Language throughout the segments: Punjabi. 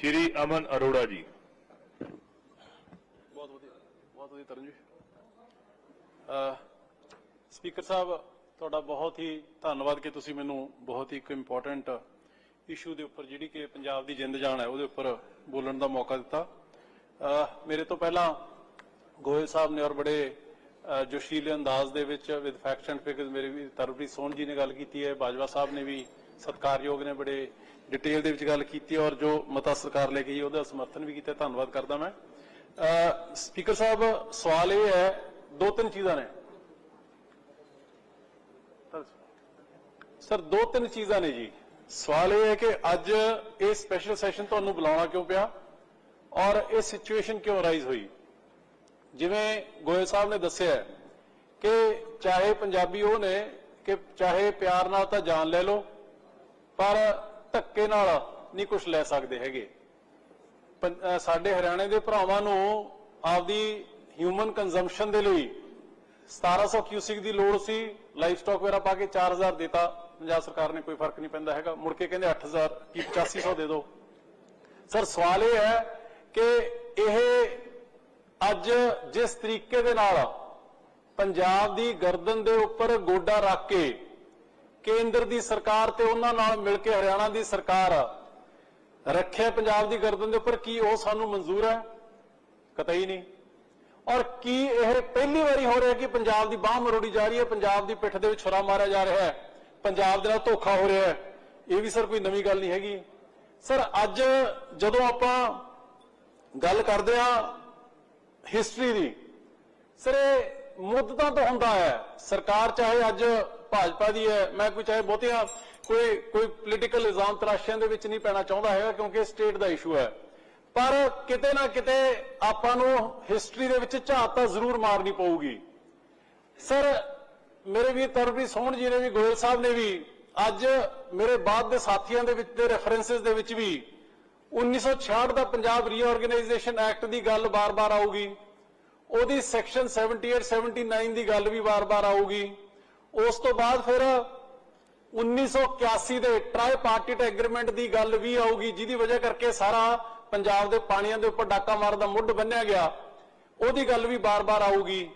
ਸ਼੍ਰੀ ਅਮਨ ਅਰੋੜਾ ਜੀ। ਬਹੁਤ ਵਧੀਆ ਬਹੁਤ ਵਧੀਆ ਤਰਨ ਜੀ। ਸਪੀਕਰ ਸਾਹਿਬ, ਤੁਹਾਡਾ ਬਹੁਤ ਹੀ ਧੰਨਵਾਦ ਕਿ ਤੁਸੀਂ ਮੈਨੂੰ ਬਹੁਤ ਹੀ ਇੱਕ ਇੰਪੋਰਟੈਂਟ ਇਸ਼ੂ ਦੇ ਉੱਪਰ ਜਿਹੜੀ ਕਿ ਪੰਜਾਬ ਦੀ ਜਿੰਦ ਜਾਨ ਹੈ, ਉਹਦੇ ਉੱਪਰ ਬੋਲਣ ਦਾ ਮੌਕਾ ਦਿੱਤਾ। ਮੇਰੇ ਤੋਂ ਪਹਿਲਾਂ ਗੋਇਲ ਸਾਹਿਬ ਨੇ ਔਰ ਬੜੇ ਜੋਸ਼ੀਲੇ ਅੰਦਾਜ਼ ਦੇ ਵਿੱਚ ਵਿਦ ਫੈਕਟਸ ਐਂਡ ਫਿਗਰਸ ਮੇਰੇ ਵੀ ਤਰਪ੍ਰੀਤ ਸੋਨ ਜੀ ਨੇ ਗੱਲ ਕੀਤੀ ਹੈ, ਬਾਜਵਾ ਸਾਹਿਬ ਨੇ ਵੀ ਸਤਿਕਾਰਯੋਗ ਨੇ ਬੜੇ ਡਿਟੇਲ ਦੇ ਵਿੱਚ ਗੱਲ ਕੀਤੀ ਔਰ ਜੋ ਮਤਾ ਸਰਕਾਰ ਲੈ ਕੇ ਆਈ ਉਹਦਾ ਸਮਰਥਨ ਵੀ ਕੀਤਾ ਧੰਨਵਾਦ ਕਰਦਾ ਮੈਂ। ਸਪੀਕਰ ਸਾਹਿਬ, ਸਵਾਲ ਇਹ ਹੈ, ਦੋ ਤਿੰਨ ਚੀਜ਼ਾਂ ਨੇ। ਸਰ, ਦੋ ਤਿੰਨ ਚੀਜ਼ਾਂ ਨੇ ਜੀ। ਸਵਾਲ ਇਹ ਹੈ ਕਿ ਅੱਜ ਇਹ ਸਪੈਸ਼ਲ ਸੈਸ਼ਨ ਤੁਹਾਨੂੰ ਬੁਲਾਉਣਾ ਕਿਉਂ ਪਿਆ ਔਰ ਇਹ ਸਿਚੁਏਸ਼ਨ ਕਿਉਂ ਰਾਈਜ਼ ਹੋਈ? ਜਿਵੇਂ ਗੋਇਲ ਸਾਹਿਬ ਨੇ ਦੱਸਿਆ ਕਿ ਚਾਹੇ ਪੰਜਾਬੀ ਉਹ ਨੇ ਕਿ ਚਾਹੇ ਪਿਆਰ ਨਾਲ ਤਾਂ ਜਾਨ ਲੈ ਲਓ ਪਰ ਧੱਕੇ ਨਾਲ ਨਹੀਂ ਕੁਝ ਲੈ ਸਕਦੇ ਹੈਗੇ। ਪੰ- ਸਾਡੇ ਹਰਿਆਣੇ ਦੇ ਭਰਾਵਾਂ ਨੂੰ ਆਪਦੀ ਹਿਊਮਨ ਕੰਜ਼ੰਪਸ਼ਨ ਦੇ ਲਈ 1700 ਕਿਊਸਿਕ ਦੀ ਲੋੜ ਸੀ। ਲਾਈਫ ਸਟਾਕ ਵਗੈਰਾ ਪਾ ਕੇ 4000 ਦਿੱਤਾ। ਪੰਜਾਬ ਸਰਕਾਰ ਨੇ ਕੋਈ ਫ਼ਰਕ ਨਹੀਂ ਪੈਂਦਾ ਹੈਗਾ। ਮੁੜ ਕੇ ਕਹਿੰਦੇ 8000 ਕੀ 8500 ਦੇ ਦਿਓ ਸਰ, ਸਵਾਲ ਇਹ ਹੈ ਕਿ ਇਹ ਅੱਜ ਜਿਸ ਤਰੀਕੇ ਦੇ ਨਾਲ ਪੰਜਾਬ ਦੀ ਗਰਦਨ ਦੇ ਉੱਪਰ ਗੋਡਾ ਰੱਖ ਕੇ ਕੇਂਦਰ ਦੀ ਸਰਕਾਰ ਤੇ ਉਹਨਾਂ ਨਾਲ ਮਿਲ ਕੇ ਹਰਿਆਣਾ ਦੀ ਸਰਕਾਰ ਰੱਖਿਆ ਪੰਜਾਬ ਦੀ ਗਰਦਨ ਦੇ ਉੱਪਰ ਕੀ ਉਹ ਸਾਨੂੰ ਮਨਜ਼ੂਰ ਹੈ? ਕਤਈ ਨਹੀਂ। ਔਰ ਕੀ ਇਹ ਪਹਿਲੀ ਵਾਰੀ ਹੋ ਰਿਹਾ ਕਿ ਪੰਜਾਬ ਦੀ ਬਾਹ ਮਰੋੜੀ ਜਾ ਰਹੀ ਹੈ? ਪੰਜਾਬ ਦੀ ਪਿੱਠ ਦੇ ਵਿੱਚ ਛੁਰਾ ਮਾਰਿਆ ਜਾ ਰਿਹਾ ਹੈ। ਪੰਜਾਬ ਦੇ ਨਾਲ ਧੋਖਾ ਹੋ ਰਿਹਾ ਹੈ। ਇਹ ਵੀ ਸਰ ਕੋਈ ਨਵੀਂ ਗੱਲ ਨਹੀਂ ਹੈਗੀ। ਸਰ, ਅੱਜ ਜਦੋਂ ਆਪਾਂ ਗੱਲ ਕਰਦੇ ਆ ਹਿਸਟਰੀ ਦੀ, ਸਰ, ਇਹ ਮੁੱਦਤਾਂ ਤੋਂ ਹੁੰਦਾ ਹੈ। ਸਰਕਾਰ ਚਾਹੇ ਅੱਜ ਭਾਜਪਾ ਦੀ ਹੈ। ਮੈਂ ਕੋਈ ਚਾਹੇ ਬਹੁਤਿਆਂ ਕੋਈ ਕੋਈ ਪੋਲੀਟੀਕਲ ਇਲਜ਼ਾਮ ਤਰਾਸ਼ਿਆਂ ਦੇ ਵਿੱਚ ਨਹੀਂ ਪੈਣਾ ਚਾਹੁੰਦਾ ਹੈਗਾ ਕਿਉਂਕਿ ਸਟੇਟ ਦਾ ਇਸ਼ੂ ਹੈ। ਪਰ ਕਿਤੇ ਨਾ ਕਿਤੇ ਆਪਾਂ ਨੂੰ ਹਿਸਟਰੀ ਦੇ ਵਿੱਚ ਝਾਤ ਤਾਂ ਜ਼ਰੂਰ ਮਾਰਨੀ ਪਊਗੀ। ਸਰ, ਮੇਰੇ ਵੀ ਤਰਬੀ ਸੋਹਣ ਜੀ ਨੇ ਵੀ, ਗੋਇਲ ਸਾਹਿਬ ਨੇ ਵੀ, ਅੱਜ ਮੇਰੇ ਬਾਅਦ ਦੇ ਸਾਥੀਆਂ ਦੇ ਵਿੱਚ, ਦੇ ਰੈਫਰੈਂਸਸ ਦੇ ਵਿੱਚ ਵੀ 1966 ਦਾ ਪੰਜਾਬ ਰੀਆਰਗੇਨਾਈਜੇਸ਼ਨ ਐਕਟ ਦੀ ਗੱਲ ਬਾਰ-ਬਾਰ ਆਊਗੀ। ਉਹਦੀ ਸੈਕਸ਼ਨ 78 79 ਦੀ ਗੱਲ ਵੀ ਬਾਰ-ਬਾਰ ਆਊਗੀ। ਉਸ ਤੋਂ ਬਾਅਦ ਫਿਰ 1981 ਦੇ ਟ੍ਰਾਈ ਪਾਰਟੀਟ ਐਗਰੀਮੈਂਟ ਦੀ ਗੱਲ ਵੀ ਆਊਗੀ, ਜਿਹਦੀ ਵਜ੍ਹਾ ਕਰਕੇ ਸਾਰਾ ਪੰਜਾਬ ਦੇ ਪਾਣੀਆਂ ਦੇ ਉੱਪਰ ਡਾਕਾ ਮਾਰਨ ਦਾ ਮੁੱਢ ਬੰਨਿਆ ਗਿਆ। ਉਹਦੀ ਗੱਲ ਵੀ ਬਾਰ-ਬਾਰ ਆਊਗੀ।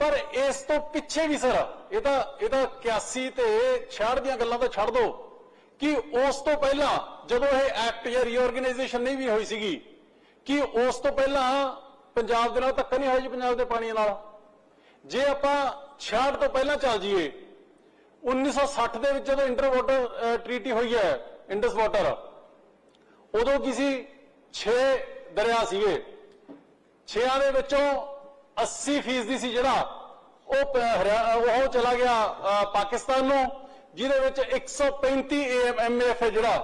ਪਰ ਇਸ ਤੋਂ ਪਿੱਛੇ ਵੀ ਸਰ, ਇਹ ਤਾਂ ਇਹ ਤਾਂ 81 ਤੇ 66 ਦੀਆਂ ਗੱਲਾਂ ਤਾਂ ਛੱਡ ਦਿਓ ਕਿ ਉਸ ਤੋਂ ਪਹਿਲਾਂ ਜਦੋਂ ਇਹ ਐਕਟ ਜਾਂ ਰੀਆਰਗੇਨਾਈਜੇਸ਼ਨ ਨਹੀਂ ਵੀ ਹੋਈ ਸੀਗੀ, ਕਿ ਉਸ ਤੋਂ ਪਹਿਲਾਂ ਪੰਜਾਬ ਦੇ ਨਾਲ ਧੱਕਾ ਨਹੀਂ ਹੋਇਆ ਜੀ ਪੰਜਾਬ ਦੇ ਪਾਣੀਆਂ ਨਾਲ। ਜੇ ਆਪਾਂ 66 ਤੋਂ ਪਹਿਲਾਂ ਚੱਲ ਜਾਈਏ। 1960 ਦੇ ਵਿੱਚ ਜਦੋਂ ਇੰਟਰ ਵਾਟਰ ਟ੍ਰੀਟੀ ਹੋਈ ਹੈ ਇੰਡਸ ਵਾਟਰ ਉਦੋਂ ਕਿਸੇ 6 ਦਰਿਆ ਸੀਗੇ। 6 ਦੇ ਵਿੱਚੋਂ 80 ਫੀਸਦੀ ਸੀ ਜਿਹੜਾ ਉਹ ਹਰਿਆ- ਉਹ ਚਲਾ ਗਿਆ ਪਾਕਿਸਤਾਨ ਨੂੰ, ਜਿਹਦੇ ਵਿੱਚ 135 ਐਮਐਫ ਹੈ ਜਿਹੜਾ।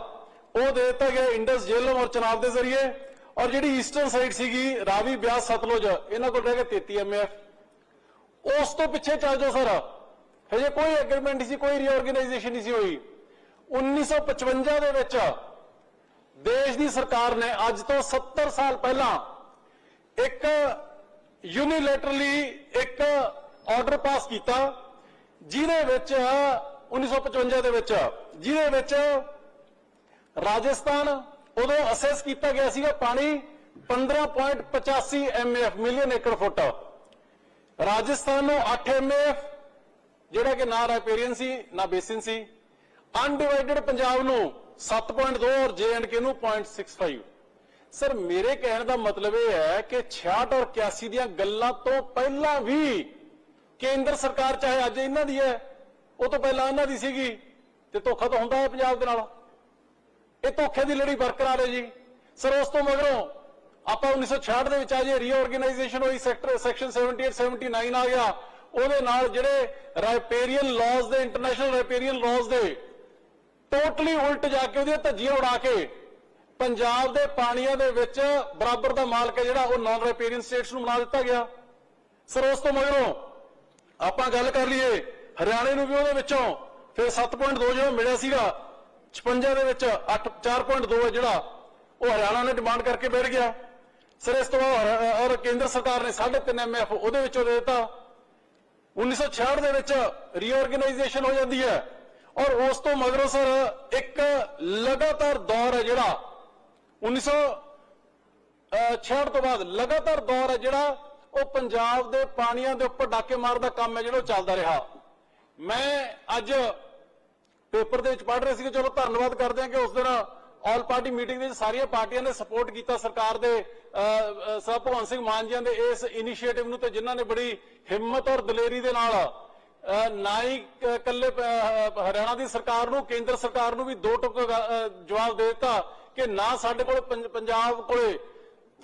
ਉਹ ਦੇ ਦਿੱਤਾ ਗਿਆ ਇੰਡਸ ਜੇਲਮ ਔਰ ਚਨਾਬ ਦੇ ਜ਼ਰੀਏ। ਔਰ ਜਿਹੜੀ ਈਸਟਰਨ ਸਾਈਡ ਸੀਗੀ, ਰਾਵੀ ਬਿਆਸ ਸਤਲੁਜ, ਇਹਨਾਂ ਕੋਲ ਰਹਿ ਗਿਆ 33 ਐਮਐਫ ਉਸ ਤੋਂ ਪਿੱਛੇ ਚੱਲ ਜਾਓ ਸਰ। ਹਜੇ ਕੋਈ ਐਗਰੀਮੈਂਟ ਨਹੀਂ ਸੀ, ਕੋਈ ਰੀਆਰਗੇਨਾਈਜੇਸ਼ਨ ਨਹੀਂ ਸੀ ਹੋਈ। 1955 ਦੇ ਵਿੱਚ ਦੇਸ਼ ਦੀ ਸਰਕਾਰ ਨੇ ਅੱਜ ਤੋਂ 70 ਸਾਲ ਪਹਿਲਾਂ ਇੱਕ ਯੂਨੀਲੈਟਰਲੀ ਇੱਕ ਆਰਡਰ ਪਾਸ ਕੀਤਾ, ਜਿਹਦੇ ਵਿੱਚ 1955 ਦੇ ਵਿੱਚ, ਜਿਹਦੇ ਵਿੱਚ ਰਾਜਸਥਾਨ ਉਦੋਂ ਅਸੈਸ ਕੀਤਾ ਗਿਆ ਸੀਗਾ ਪਾਣੀ 15.85 ਐਮਐਫ ਮਿਲੀਅਨ ਏਕੜ ਫੁੱਟ। ਰਾਜਸਥਾਨ ਨੂੰ 8 ਐਮਐਫ ਜਿਹੜਾ ਕਿ ਨਾ ਰਾਈਪੇਰੀਅਨ ਸੀ, ਨਾ ਬੇਸਿਨ ਸੀ। ਅਨਡਿਵਾਈਡਡ ਪੰਜਾਬ ਨੂੰ 7.2 ਔਰ ਕੇ ਨੂੰ 0.65 ਸਰ ਮੇਰੇ ਕਹਿਣ ਦਾ ਮਤਲਬ ਇਹ ਹੈ ਕਿ 66 ਔਰ 81 ਦੀਆਂ ਗੱਲਾਂ ਤੋਂ ਪਹਿਲਾਂ ਵੀ ਕੇਂਦਰ ਸਰਕਾਰ, ਚਾਹੇ ਅੱਜ ਇਹਨਾਂ ਦੀ ਹੈ, ਉਹ ਤੋਂ ਪਹਿਲਾਂ ਇਹਨਾਂ ਦੀ ਸੀਗੀ ਤੇ ਧੋਖਾ ਤਾਂ ਹੁੰਦਾ ਹੈ ਪੰਜਾਬ ਦੇ ਨਾਲ। ਇਹ ਧੋਖੇ ਦੀ ਲੜੀ ਬਰਕਰਾਰ ਹੈ ਜੀ। ਸਰ ਉਸ ਤੋਂ ਮਗਰੋਂ ਆਪਾਂ 1966 ਦੇ ਵਿੱਚ ਆ ਜੇ ਰੀਆਰਗੇਨਾਈਜੇਸ਼ਨ ਹੋਈ ਸੈਕਟਰ ਸੈਕਸ਼ਨ 78 79 ਆ ਗਿਆ। ਉਹਦੇ ਨਾਲ ਜਿਹੜੇ ਰਾਈਪੇਰੀਅਨ ਲਾਜ਼ ਦੇ ਇੰਟਰਨੈਸ਼ਨਲ ਰਾਈਪੇਰੀਅਨ ਲਾਜ਼ ਦੇ ਟੋਟਲੀ ਉਲਟ ਜਾ ਕੇ ਉਹਦੀਆਂ ਧੱਜੀਆਂ ਉਡਾ ਕੇ ਪੰਜਾਬ ਦੇ ਪਾਣੀਆਂ ਦੇ ਵਿੱਚ ਬਰਾਬਰ ਦਾ ਮਾਲਕ ਹੈ ਜਿਹੜਾ, ਉਹ ਨਾਨ ਰਾਈਪੇਰੀਅਨ ਸਟੇਟਸ ਨੂੰ ਬਣਾ ਦਿੱਤਾ ਗਿਆ। ਸਰ, ਉਸ ਤੋਂ ਮਗਰੋਂ ਆਪਾਂ ਗੱਲ ਕਰ ਲਈਏ, ਹਰਿਆਣੇ ਨੂੰ ਵੀ ਉਹਦੇ ਵਿੱਚੋਂ ਫਿਰ 7.2 ਜਿਹੜਾ ਮਿਲਿਆ ਸੀਗਾ 56 ਦੇ ਵਿੱਚ 8 4.2 ਹੈ ਜਿਹੜਾ, ਉਹ ਹਰਿਆਣਾ ਨੇ ਡਿਮਾਂਡ ਕਰਕੇ ਬੈਠ ਗਿਆ। ਸਰ, ਇਸ ਤੋਂ ਬਾਅਦ ਔਰ ਕੇਂਦਰ ਸਰਕਾਰ ਨੇ 3.5 ਐਮਐਫ ਉਹਦੇ ਵਿੱਚੋਂ ਦੇ ਦਿੱਤਾ। 1966 ਦੇ ਵਿੱਚ ਰੀਆਰਗੇਨਾਈਜੇਸ਼ਨ ਹੋ ਜਾਂਦੀ ਹੈ। ਔਰ ਉਸ ਤੋਂ ਮਗਰੋਂ ਸਰ, ਇੱਕ ਲਗਾਤਾਰ ਦੌਰ ਹੈ ਜਿਹੜਾ 1966 ਤੋਂ ਬਾਅਦ ਲਗਾਤਾਰ ਦੌਰ ਹੈ ਜਿਹੜਾ, ਉਹ ਪੰਜਾਬ ਦੇ ਪਾਣੀਆਂ ਦੇ ਉੱਪਰ ਡਾਕੇ ਮਾਰਨ ਦਾ ਕੰਮ ਹੈ ਜਿਹੜਾ ਉਹ ਚੱਲਦਾ ਰਿਹਾ। ਮੈਂ ਅੱਜ ਪੇਪਰ ਦੇ ਵਿੱਚ ਪੜ੍ਹ ਰਹੇ ਸੀ ਕਿ ਚਲੋ ਧੰਨਵਾਦ ਕਰਦੇ ਹਾਂ ਕਿ ਉਸ ਦਿਨ ਆਲ ਪਾਰਟੀ ਮੀਟਿੰਗ ਦੇ ਵਿੱਚ ਸਾਰੀਆਂ ਪਾਰਟੀਆਂ ਨੇ ਸਪੋਰਟ ਕੀਤਾ ਸਰਕਾਰ ਦੇ ਸਰ ਭਗਵੰਤ ਸਿੰਘ ਮਾਨ ਜੀ ਦੇ ਇਸ ਇਨੀਸ਼ੀਏਟਿਵ ਨੂੰ ਤੇ ਜਿਨ੍ਹਾਂ ਨੇ ਬੜੀ ਹਿੰਮਤ ਔਰ ਦਲੇਰੀ ਦੇ ਨਾਲ ਨਾ ਹੀ ਕ- ਹਰਿਆਣਾ ਦੀ ਸਰਕਾਰ ਨੂੰ, ਕੇਂਦਰ ਸਰਕਾਰ ਨੂੰ ਵੀ ਦੋ ਟੁਕ ਜਵਾਬ ਦੇ ਦਿੱਤਾ ਕਿ ਨਾ ਸਾਡੇ ਕੋਲ ਪੰਜਾਬ ਕੋਲੇ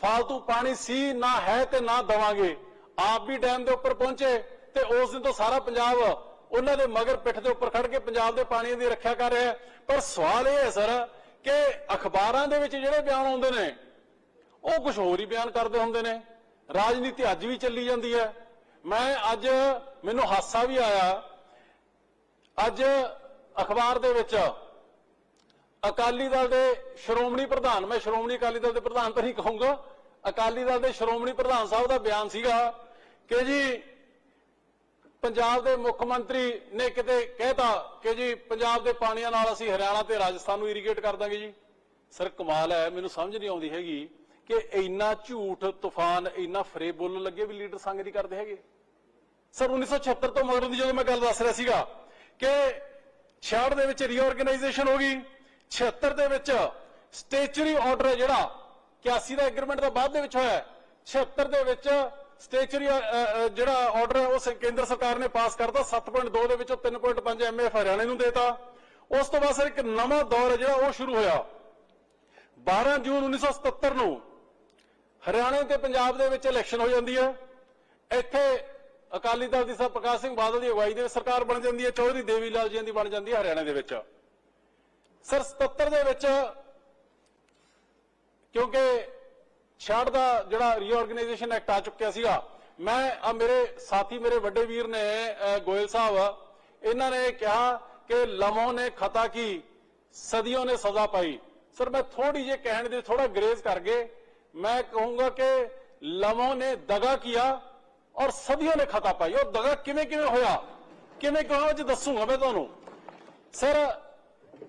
ਫਾਲਤੂ ਪਾਣੀ ਸੀ, ਨਾ ਹੈ ਤੇ ਨਾ ਦਵਾਂਗੇ। ਆਪ ਵੀ ਡੈਮ ਦੇ ਉੱਪਰ ਪਹੁੰਚੇ ਤੇ ਉਸ ਦਿਨ ਤੋਂ ਸਾਰਾ ਪੰਜਾਬ ਉਹਨਾਂ ਦੇ ਮਗਰ ਪਿੱਠ ਦੇ ਉੱਪਰ ਖੜ ਕੇ ਪੰਜਾਬ ਦੇ ਪਾਣੀ ਦੀ ਰੱਖਿਆ ਕਰ ਰਿਹਾ ਪਰ ਸਵਾਲ ਇਹ ਹੈ, ਸਰ ਕਿ ਅਖਬਾਰਾਂ ਦੇ ਵਿੱਚ ਜਿਹੜੇ ਬਿਆਨ ਆਉਂਦੇ ਨੇ, ਉਹ ਕੁਝ ਹੋਰ ਹੀ ਬਿਆਨ ਕਰਦੇ ਹੁੰਦੇ ਨੇ। ਰਾਜਨੀਤੀ ਅੱਜ ਵੀ ਚੱਲੀ ਜਾਂਦੀ ਹੈ। ਮੈਂ ਅੱਜ, ਮੈਨੂੰ ਹਾਸਾ ਵੀ ਆਇਆ। ਅੱਜ ਅਖਬਾਰ ਦੇ ਵਿੱਚ ਅਕਾਲੀ ਦਲ ਦੇ ਸ਼੍ਰੋਮਣੀ ਪ੍ਰਧਾਨ, ਮੈਂ ਸ਼੍ਰੋਮਣੀ ਅਕਾਲੀ ਦਲ ਦੇ ਪ੍ਰਧਾਨ ਤਾਂ ਨਹੀਂ ਕਹੂੰਗਾ। ਅਕਾਲੀ ਦਲ ਦੇ ਸ਼੍ਰੋਮਣੀ ਪ੍ਰਧਾਨ ਸਾਹਿਬ ਦਾ ਬਿਆਨ ਸੀਗਾ ਕਿ ਜੀ ਪੰਜਾਬ ਦੇ ਮੁੱਖ ਮੰਤਰੀ ਨੇ ਕਿਤੇ ਕਹਿਤਾ ਕਿ ਜੀ, ਪੰਜਾਬ ਦੇ ਪਾਣੀਆਂ ਨਾਲ ਅਸੀਂ ਹਰਿਆਣਾ ਤੇ ਰਾਜਸਥਾਨ ਨੂੰ ਇਰੀਗੇਟ ਕਰ ਦਾਂਗੇ ਜੀ ਸਰ, ਕਮਾਲ ਹੈ, ਮੈਨੂੰ ਸਮਝ ਨਹੀਂ ਆਉਂਦੀ ਹੈਗੀ ਕਿ ਇੰਨਾ ਝੂਠ ਤੂਫਾਨ, ਇੰਨਾ ਫਰੇਬ ਬੋਲਣ ਲੱਗੇ ਵੀ ਲੀਡਰ ਸੰਗ ਨਹੀਂ ਕਰਦੇ ਹੈਗੇ ਸਰ 1976 ਤੋਂ ਮਗਰੋਂ ਦੀ ਜਦੋਂ ਮੈਂ ਗੱਲ ਦੱਸ ਰਿਹਾ ਸੀਗਾ ਕਿ 66 ਦੇ ਵਿੱਚ ਰੀਆਰਗੇਨਾਈਜੇਸ਼ਨ ਹੋ ਗਈ 76 ਦੇ ਵਿੱਚ ਸਟੇਚਰੀ ਆਰਡਰ ਹੈ ਜਿਹੜਾ 81 ਦਾ ਐਗਰੀਮੈਂਟ ਦਾ ਬਾਅਦ ਦੇ ਵਿੱਚ ਹੋਇਆ ਹੈ। 76 ਦੇ ਵਿੱਚ ਸਟੇਚਰੀ ਜਿਹੜਾ ਆਰਡਰ ਹੈ, ਉਹ ਕੇਂਦਰ ਸਰਕਾਰ ਨੇ ਪਾਸ ਕਰਤਾ। 7.2 ਦੇ ਵਿੱਚੋਂ 3.5 ਐਮਐਫ ਹਰਿਆਣੇ ਨੂੰ ਦੇਤਾ। ਉਸ ਤੋਂ ਬਾਅਦ ਸਰ, ਇੱਕ ਨਵਾਂ ਦੌਰ ਹੈ ਜਿਹੜਾ ਉਹ ਸ਼ੁਰੂ ਹੋਇਆ। 12 ਜੂਨ 1977 ਨੂੰ ਹਰਿਆਣੇ ਤੇ ਪੰਜਾਬ ਦੇ ਵਿੱਚ ਇਲੈਕਸ਼ਨ ਹੋ ਜਾਂਦੀ ਹੈ। ਇੱਥੇ ਅਕਾਲੀ ਦਲ ਦੀ ਸਰ, ਪ੍ਰਕਾਸ਼ ਸਿੰਘ ਬਾਦਲ ਦੀ ਅਗਵਾਈ ਦੇ ਸਰਕਾਰ ਬਣ ਜਾਂਦੀ ਹੈ। ਚੌਧਰੀ ਦੇਵੀ ਲਾਲ ਜੀ ਦੀ ਬਣ ਜਾਂਦੀ ਹੈ ਹਰਿਆਣਾ ਦੇ ਵਿੱਚ। ਸਰ 77 ਦੇ ਵਿੱਚ ਕਿਉਂਕਿ 66 ਦਾ ਜਿਹੜਾ ਰੀਆਰਗੇਨਾਈਜੇਸ਼ਨ ਐਕਟ ਆ ਚੁੱਕਿਆ ਸੀਗਾ। ਮੈਂ, ਆ ਮੇਰੇ ਸਾਥੀ, ਮੇਰੇ ਵੱਡੇ ਵੀਰ ਨੇ ਗੋਇਲ ਸਾਹਿਬ, ਇਹਨਾਂ ਨੇ ਕਿਹਾ ਕਿ ਲਮੋ ਨੇ ਖਤਾ ਕੀ, ਸਦੀਆਂ ਨੇ ਸਜ਼ਾ ਪਾਈ। ਸਰ, ਮੈਂ ਥੋੜੀ ਜਿਹੀ ਕਹਿਣ ਦੇ ਥੋੜਾ ਗਰੇਜ਼ ਕਰ ਗਏ। ਮੈਂ ਕਹੂੰਗਾ ਕਿ ਲਮੋ ਨੇ ਦਗਾ ਕੀਤਾ ਔਰ ਸਦੀਆਂ ਨੇ ਖਤਾ ਪਾਈ। ਉਹ ਦਗਾ ਕਿਵੇਂ ਕਿਵੇਂ ਹੋਇਆ? ਕਿਵੇਂ ਕਿਵੇਂ ਅੱਜ ਦੱਸੂਗਾ ਮੈਂ ਤੁਹਾਨੂੰ? ਸਰ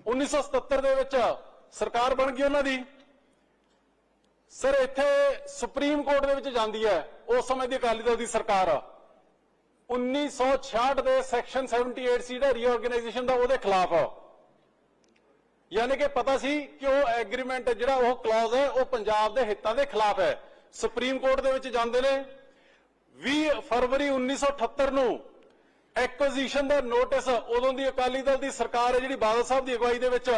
1977 ਦੇ ਵਿੱਚ ਸਰਕਾਰ ਬਣ ਗਈ ਉਹਨਾਂ ਦੀ। ਸਰ, ਇੱਥੇ ਸੁਪਰੀਮ ਕੋਰਟ ਦੇ ਵਿੱਚ ਜਾਂਦੀ ਹੈ। ਉਸ ਸਮੇਂ ਦੀ ਅਕਾਲੀ ਦਲ ਦੀ ਸਰਕਾਰ। 1966 ਦੇ ਸੈਕਸ਼ਨ 78 ਸੀ ਦਾ ਰੀਆਰਗੇਨਾਈਜੇਸ਼ਨ ਦਾ, ਉਹਦੇ ਖਿਲਾਫ। ਯਾਨੀ ਕਿ ਪਤਾ ਸੀ ਕਿ ਉਹ ਐਗਰੀਮੈਂਟ ਜਿਹੜਾ ਉਹ ਕਲੌਜ਼ ਹੈ, ਉਹ ਪੰਜਾਬ ਦੇ ਹਿੱਤਾਂ ਦੇ ਖਿਲਾਫ ਹੈ। ਸੁਪਰੀਮ ਕੋਰਟ ਦੇ ਵਿੱਚ ਜਾਂਦੇ ਨੇ। 20 ਫਰਵਰੀ 1978 ਨੂੰ ਐਕੁਜੀਸ਼ਨ ਦਾ ਨੋਟਿਸ ਉਦੋਂ ਦੀ ਅਕਾਲੀ ਦਲ ਦੀ ਸਰਕਾਰ ਹੈ, ਜਿਹੜੀ ਬਾਦਲ ਸਾਹਿਬ ਦੀ ਅਗਵਾਈ ਦੇ ਵਿੱਚ,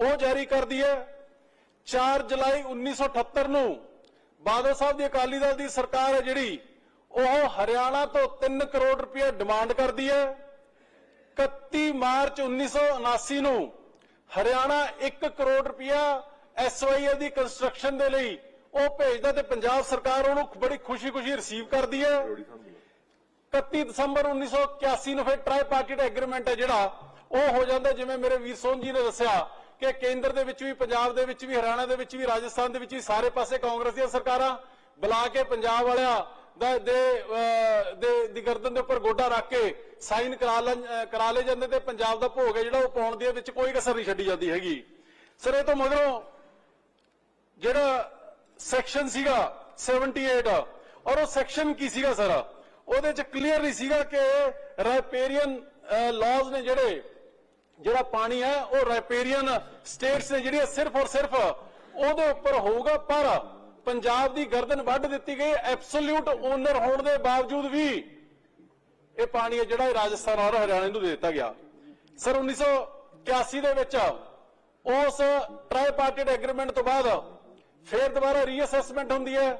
ਉਹ ਜਾਰੀ ਕਰਦੀ ਹੈ। 4 ਜੁਲਾਈ 1978 ਨੂੰ ਬਾਦਲ ਸਾਹਿਬ ਦੀ ਅਕਾਲੀ ਦਲ ਦੀ ਸਰਕਾਰ ਹੈ ਜਿਹੜੀ, ਉਹ ਹਰਿਆਣਾ ਤੋਂ 3 ਕਰੋੜ ਰੁਪਏ ਡਿਮਾਂਡ ਕਰਦੀ ਹੈ। 31 ਮਾਰਚ 1979 ਨੂੰ ਹਰਿਆਣਾ 1 ਕਰੋੜ ਰੁਪਇਆ ਐਸਵਾਈਐਲ ਦੀ ਕੰਸਟਰਕਸ਼ਨ ਦੇ ਲਈ ਉਹ ਭੇਜਦਾ ਤੇ ਪੰਜਾਬ ਸਰਕਾਰ ਉਹਨੂੰ ਬੜੀ ਖੁਸ਼ੀ-ਖੁਸ਼ੀ ਰਿਸੀਵ ਕਰਦੀ ਹੈ। 31 ਦਸੰਬਰ 1981 ਨੂੰ ਫਿਰ ਟ੍ਰਾਈਪਾਰਟੀਟ ਐਗਰੀਮੈਂਟ ਹੈ ਜਿਹੜਾ, ਉਹ ਹੋ ਜਾਂਦਾ ਜਿਵੇਂ ਮੇਰੇ ਵੀਰ ਸੋਨ ਜੀ ਨੇ ਦੱਸਿਆ ਕਿ ਕੇਂਦਰ ਦੇ ਵਿੱਚ ਵੀ, ਪੰਜਾਬ ਦੇ ਵਿੱਚ ਵੀ, ਹਰਿਆਣਾ ਦੇ ਵਿੱਚ ਵੀ, ਰਾਜਸਥਾਨ ਦੇ ਵਿੱਚ ਵੀ ਸਾਰੇ ਪਾਸੇ ਕਾਂਗਰਸ ਦੀਆਂ ਸਰਕਾਰਾਂ ਬੁਲਾ ਕੇ ਪੰਜਾਬ ਵਾਲਿਆਂ ਦਾ ਦੇ ਦੇ, ਦੀ ਗਰਦਨ ਦੇ ਉੱਪਰ ਗੋਡਾ ਰੱਖ ਕੇ ਸਾਈਨ ਕਰਾ ਕਰਾ ਲਏ ਜਾਂਦੇ ਤੇ ਪੰਜਾਬ ਦਾ ਭੋਗ ਹੈ ਜਿਹੜਾ ਉਹ ਪਾਉਣ ਦੇ ਵਿੱਚ ਕੋਈ ਕਸਰ ਨਹੀਂ ਛੱਡੀ ਜਾਂਦੀ ਹੈਗੀ। ਸਰ, ਇਹ ਤੋਂ ਮਗਰੋਂ ਜਿਹੜਾ ਸੈਕਸ਼ਨ ਸੀਗਾ 78 ਔਰ ਉਹ ਸੈਕਸ਼ਨ ਕੀ ਸੀਗਾ, ਸਰ? ਉਹਦੇ ਚ ਕਲੀਅਰ ਨਹੀਂ ਸੀਗਾ ਕਿ ਰੈਪੇਰੀਅਨ ਲਾਜ਼ ਨੇ ਜਿਹੜੇ ਜਿਹੜਾ ਪਾਣੀ ਹੈ, ਉਹ ਰੈਪੇਰੀਅਨ ਸਟੇਟਸ ਨੇ ਜਿਹੜੀਆਂ ਸਿਰਫ ਔਰ ਸਿਰਫ ਉਹਦੇ ਉੱਪਰ ਹੋਊਗਾ, ਪਰ ਪੰਜਾਬ ਦੀ ਗਰਦਨ ਵੱਢ ਦਿੱਤੀ ਗਈ ਐਬਸੋਲੂਟ ਓਨਰ ਹੋਣ ਦੇ ਬਾਵਜੂਦ ਵੀ ਇਹ ਪਾਣੀ ਹੈ ਜਿਹੜਾ ਰਾਜਸਥਾਨ ਔਰ ਹਰਿਆਣਾ ਨੂੰ ਦੇ ਦਿੱਤਾ ਗਿਆ। ਸਰ 1981 ਦੇ ਵਿੱਚ ਉਸ ਟ੍ਰਾਈਪਾਰਟੀਟ ਐਗਰੀਮੈਂਟ ਤੋਂ ਬਾਅਦ ਫਿਰ ਦੁਬਾਰਾ ਰੀਅਸੈਸਮੈਂਟ ਹੁੰਦੀ ਹੈ।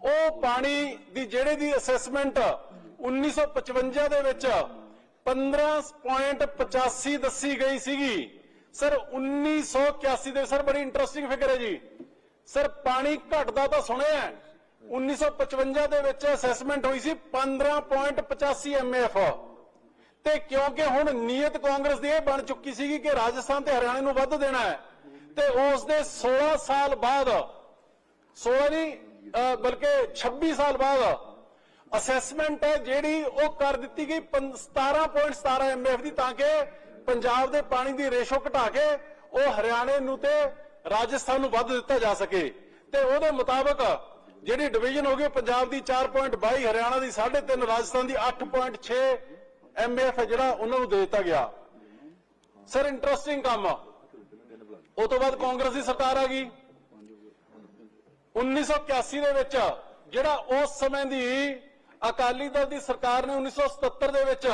ਉਹ ਪਾਣੀ ਦੀ ਜਿਹੜੇ ਦੀ ਅਸੈਸਮੈਂਟ 1955 ਦੇ ਵਿੱਚ 15.85 ਦੱਸੀ ਗਈ ਸੀਗੀ। ਸਰ 1981 ਦੇ ਸਰ, ਬੜੀ ਇੰਟਰਸਟਿੰਗ ਫਿਗਰ ਹੈ ਜੀ। ਸਰ, ਪਾਣੀ ਘਟਦਾ ਤਾਂ ਸੁਣਿਆ 1955 ਦੇ ਵਿੱਚ ਅਸੈਸਮੈਂਟ ਹੋਈ ਸੀ 15.85 ਐਮਐਫ ਤੇ ਕਿਉਂਕਿ ਹੁਣ ਨੀਅਤ ਕਾਂਗਰਸ ਦੀ ਇਹ ਬਣ ਚੁੱਕੀ ਸੀਗੀ ਕਿ ਰਾਜਸਥਾਨ ਤੇ ਹਰਿਆਣਾ ਨੂੰ ਵੱਧ ਦੇਣਾ ਹੈ, ਤੇ ਉਸ ਦੇ 16 ਸਾਲ ਬਾਅਦ 16 ਨਹੀਂ ਬਲਕਿ 26 ਸਾਲ ਬਾਅਦ ਅਸੈਸਮੈਂਟ ਹੈ ਜਿਹੜੀ ਉਹ ਕਰ ਦਿੱਤੀ ਗਈ ਪੰ- 17.17 ਐਮਐਫ ਦੀ, ਤਾਂ ਕਿ ਪੰਜਾਬ ਦੇ ਪਾਣੀ ਦੀ ਰੇਸ਼ੋ ਘਟਾ ਕੇ ਉਹ ਹਰਿਆਣੇ ਨੂੰ ਤੇ ਰਾਜਸਥਾਨ ਨੂੰ ਵੱਧ ਦਿੱਤਾ ਜਾ ਸਕੇ। ਤੇ ਉਹਦੇ ਮੁਤਾਬਕ ਜਿਹੜੀ ਡਿਵੀਜ਼ਨ ਹੋ ਗਈ, ਪੰਜਾਬ ਦੀ 4.22 ਹਰਿਆਣਾ ਦੀ 3.5 ਰਾਜਸਥਾਨ ਦੀ 8.6 ਐਮਐਫ ਹੈ ਜਿਹੜਾ ਉਹਨਾਂ ਨੂੰ ਦੇ ਦਿੱਤਾ ਗਿਆ। ਸਰ ਇੰਟਰਸਟਿੰਗ ਕੰਮ। ਉਹ ਤੋਂ ਬਾਅਦ ਕਾਂਗਰਸ ਦੀ ਸਰਕਾਰ ਆ ਗਈ। 1981 ਦੇ ਵਿੱਚ ਜਿਹੜਾ ਉਸ ਸਮੇਂ ਦੀ ਅਕਾਲੀ ਦਲ ਦੀ ਸਰਕਾਰ ਨੇ 1977 ਦੇ ਵਿੱਚ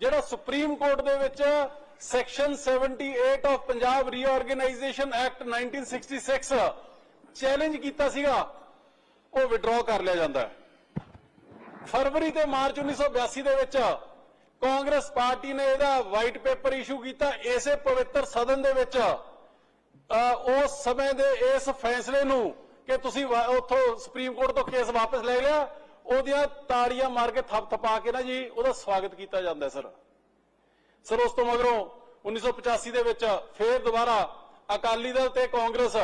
ਜਿਹੜਾ ਸੁਪਰੀਮ ਕੋਰਟ ਦੇ ਵਿੱਚ section 78 of Punjab reorganisation act 1966 challenge ਕੀਤਾ ਸੀਗਾ, ਉਹ ਵਿਡਰਾਅ ਕਰ ਲਿਆ ਜਾਂਦਾ ਹੈ। ਫਰਵਰੀ ਤੇ ਮਾਰਚ 1982 ਦੇ ਵਿੱਚ ਕਾਂਗਰਸ ਪਾਰਟੀ ਨੇ ਇਹਦਾ ਵਾਈਟ ਪੇਪਰ ਇਸ਼ੂ ਕੀਤਾ। ਇਸੇ ਪਵਿੱਤਰ ਸਦਨ ਦੇ ਵਿੱਚ ਉਸ ਸਮੇਂ ਦੇ ਇਸ ਫੈਸਲੇ ਨੂੰ ਕਿ ਤੁਸੀਂ ਉੱਥੋਂ ਸੁਪਰੀਮ ਕੋਰਟ ਤੋਂ ਕੇਸ ਵਾਪਸ ਲੈ ਲਿਆ ਉਹਦੀਆਂ ਤਾੜੀਆਂ ਮਾਰ ਕੇ ਥੱਪ ਥਪਾ ਕੇ ਨਾ ਜੀ, ਉਹਦਾ ਸਵਾਗਤ ਕੀਤਾ ਜਾਂਦਾ ਸਰ। ਸਰ, ਉਸ ਤੋਂ ਮਗਰੋਂ 1985 ਦੇ ਵਿੱਚ ਫੇਰ ਦੁਬਾਰਾ ਅਕਾਲੀ ਦਲ ਤੇ ਕਾਂਗਰਸ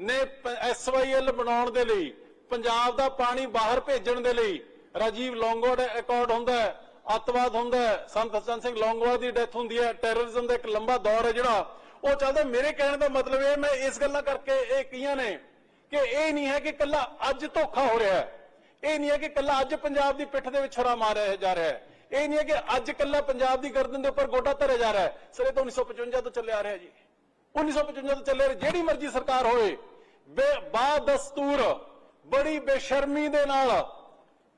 ਨੇ ਐਸਵਾਈਐਲ ਬਣਾਉਣ ਦੇ ਲਈ, ਪੰਜਾਬ ਦਾ ਪਾਣੀ ਬਾਹਰ ਭੇਜਣ ਦੇ ਲਈ ਰਾਜੀਵ ਲੌਂਗੋਵਾਲ ਅਕੋਰਡ ਹੁੰਦਾ ਹੈ, ਅੱਤਵਾਦ ਹੁੰਦਾ ਹੈ, ਸੰਤ ਹਸਨ ਸਿੰਘ ਲੌਂਗੋਵਾਲ ਦੀ ਡੈਥ ਹੁੰਦੀ ਹੈ ਟੈਰਰਿਜ਼ਮ ਦਾ ਇੱਕ ਲੰਬਾ ਦੌਰ ਹੈ ਜਿਹੜਾ, ਉਹ ਚੱਲਦਾ। ਮੇਰੇ ਕਹਿਣ ਦਾ ਮਤਲਬ ਇਹ ਮੈਂ ਇਸ ਗੱਲਾਂ ਕਰਕੇ ਇਹ ਕਹੀਆਂ ਨੇ ਕਿ ਇਹ ਨਹੀਂ ਹੈ ਕਿ ਕੱਲਾ ਅੱਜ ਧੋਖਾ ਹੋ ਰਿਹਾ ਹੈ। ਇਹ ਨਹੀਂ ਹੈ ਕਿ ਕੱਲਾ ਅੱਜ ਪੰਜਾਬ ਦੀ ਪਿੱਠ ਦੇ ਵਿੱਚ ਛੁਰਾ ਮਾਰਿਆ ਜਾ ਰਿਹਾ ਹੈ। ਇਹ ਨਹੀਂ ਹੈ ਕਿ ਅੱਜ ਕੱਲਾ ਪੰਜਾਬ ਦੀ ਗਰਦਨ ਦੇ ਉੱਪਰ ਗੋਡਾ ਧਰਿਆ ਜਾ ਰਿਹਾ ਹੈ। ਸਰ ਇਹ ਤਾਂ 1955 ਤੋਂ ਚੱਲਿਆ ਆ ਰਿਹਾ ਜੀ। 1955 ਤੋਂ ਚੱਲੇ ਜਿਹੜੀ ਮਰਜ਼ੀ ਸਰਕਾਰ ਹੋਏ ਬਾ ਬੜੀ ਬੇਸ਼ਰਮੀ ਦੇ ਨਾਲ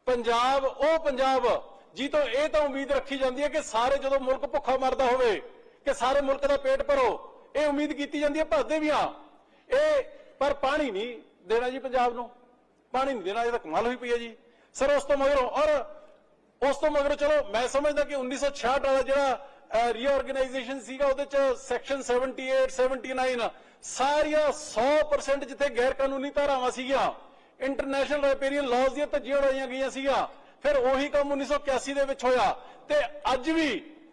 ਪੰਜਾਬ, ਉਹ ਪੰਜਾਬ, ਜੀ ਤੋਂ ਇਹ ਤਾਂ ਉਮੀਦ ਰੱਖੀ ਜਾਂਦੀ ਹੈ ਕਿ ਸਾਰੇ ਜਦੋਂ ਮੁਲਕ ਭੁੱਖਾ ਮਰਦਾ ਹੋਵੇ, ਕਿ ਸਾਰੇ ਮੁਲਕ ਦਾ ਪੇਟ ਭਰੋ, ਇਹ ਉਮੀਦ ਕੀਤੀ ਜਾਂਦੀ ਹੈ, ਭਰਦੇ ਵੀ ਆ ਇਹ, ਪਰ ਪਾਣੀ ਨਹੀਂ ਦੇਣਾ ਜੀ ਪੰਜਾਬ ਨੂੰ। ਪਾਣੀ ਨਹੀਂ ਦੇਣਾ, ਇਹ ਤਾਂ ਕਮਾਲ ਹੋਈ ਪਈ ਹੈ ਜੀ। ਸਰ, ਉਸ ਤੋਂ ਮਗਰੋਂ, ਔਰ ਉਸ ਤੋਂ ਮਗਰੋਂ, ਚਲੋ, ਮੈਂ ਸਮਝਦਾ ਕਿ 1966 ਵਾਲਾ ਜਿਹੜਾ ਰੀਆਰਗੇਨਾਈਜੇਸ਼ਨ ਸੀਗਾ, ਉਹਦੇ ਚ ਸੈਕਸ਼ਨ 78 79 ਸਾਰੀਆਂ 100% ਜਿੱਥੇ ਗੈਰ ਕਾਨੂੰਨੀ ਧਾਰਾਵਾਂ ਸੀਗੀਆਂ ਇੰਟਰਨੈਸ਼ਨਲ ਰੈਪੇਰੀਅਨ ਲਾਜ਼ ਦੀਆਂ ਧੱਜੀਆਂ ਉਡਾਈਆਂ ਗਈਆਂ ਸੀਗੀਆਂ, ਫਿਰ ਉਹੀ ਕੰਮ 1981 ਦੇ ਵਿੱਚ ਹੋਇਆ। ਤੇ ਅੱਜ ਵੀ,